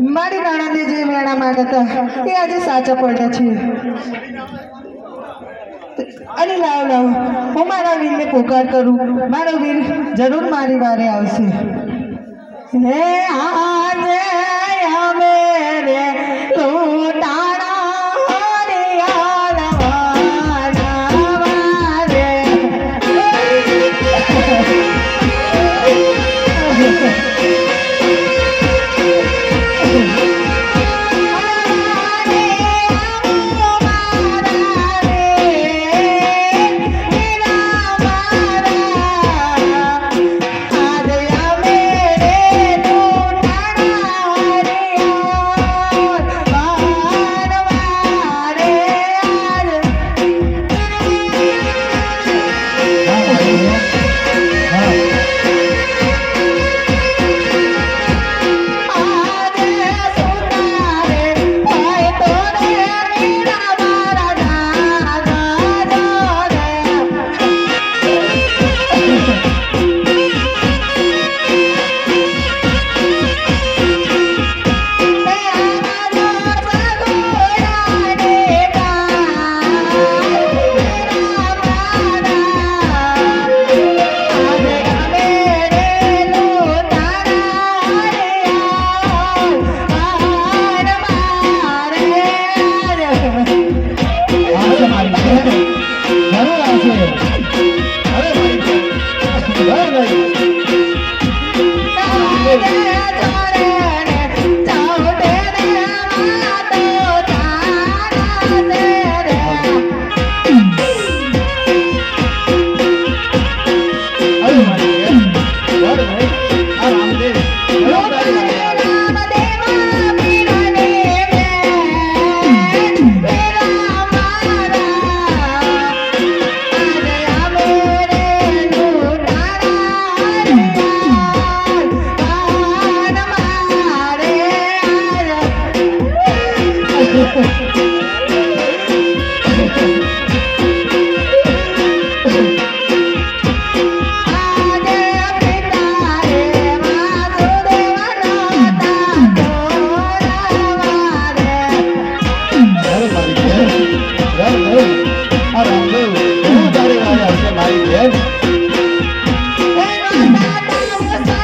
મારી રાણાને જે વેણા માંગતા એ આજે સાચા પડ્યા છે. અને લાવ લાવ, હું મારા વીરને પોકાર કરું. મારો વીર જરૂર મારી વારે આવશે. હે આજે અમે રે અરે Yeah.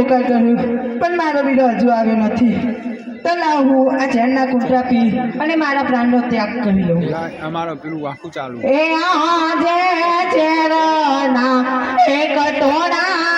પોકાર કર્યું પણ મારો વીરો હજુ આવ્યો નથી. તો લાવ હું આ ઝેરના કૂતરા પી અને મારા પ્રાણનો ત્યાગ કરી લઉં. અમારો પેલું વાકું ચાલુ. એ આજે ઝેરના એક તોડાની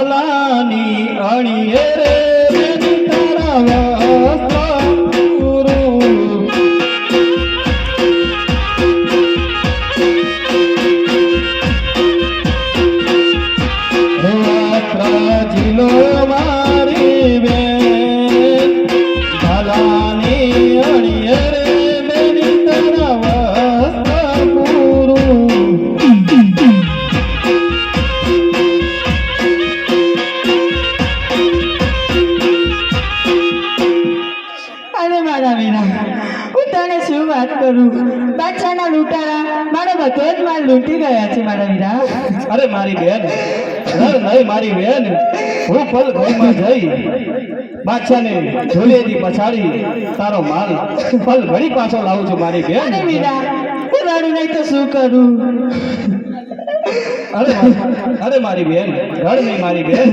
ભલાની અણીએ રે તારા મારી બેન. ભલાની અણીએ જ માલ લૂંટી ગયા છે મારા વીરા. અરે મારી બેન. નહીં મારી બેન. હું પલ ઘરમાં જઈ બાદશાહને ઝોલેથી પછાડી તારો માલ પલ ઘડી પાછો લાવું છું મારી અરે બેન વીરા રડું નહીં તો શું કરું? અરે અરે મારી બેન રડ નહીં મારી બેન.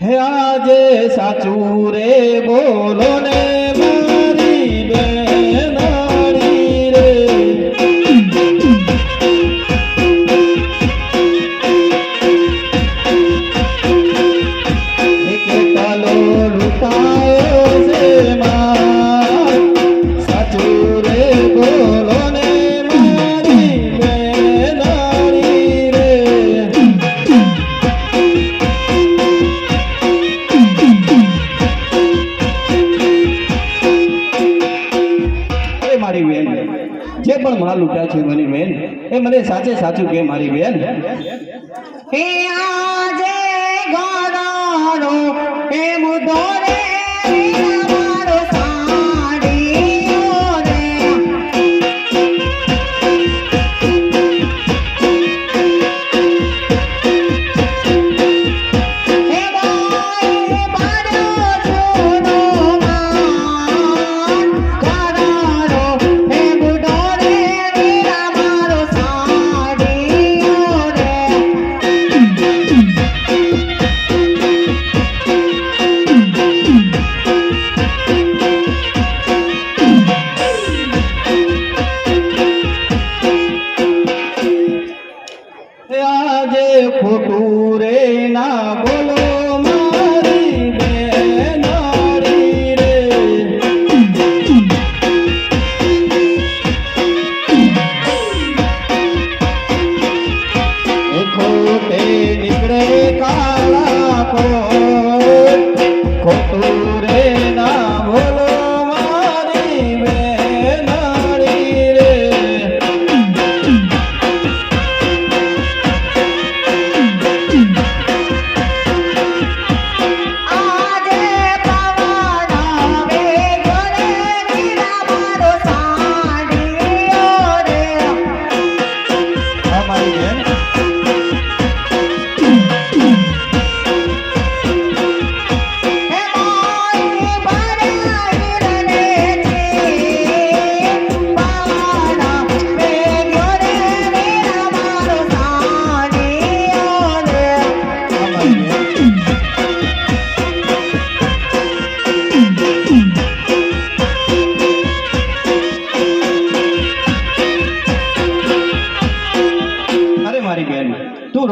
હે આજે સાચું રે બોલો ને. બેન. જે પણ માલ લૂંટા છે મારી બેન, એ મને સાચે સાચું કે મારી બેન. હે આજે ગોરાનો એ મુદો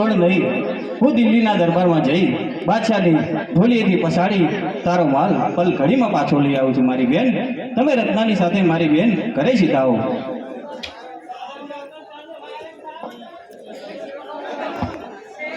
ડોળ લઈ હું દિલ્હીના દરબારમાં જઈ બાદશાહની ઢોલીએથી પસાડી તારો માલ પલ ઘડીમાં પાછો લઈ આવું છું, મારી બેન. તમે રત્નાની સાથે મારી બેન ઘરે સીધાવો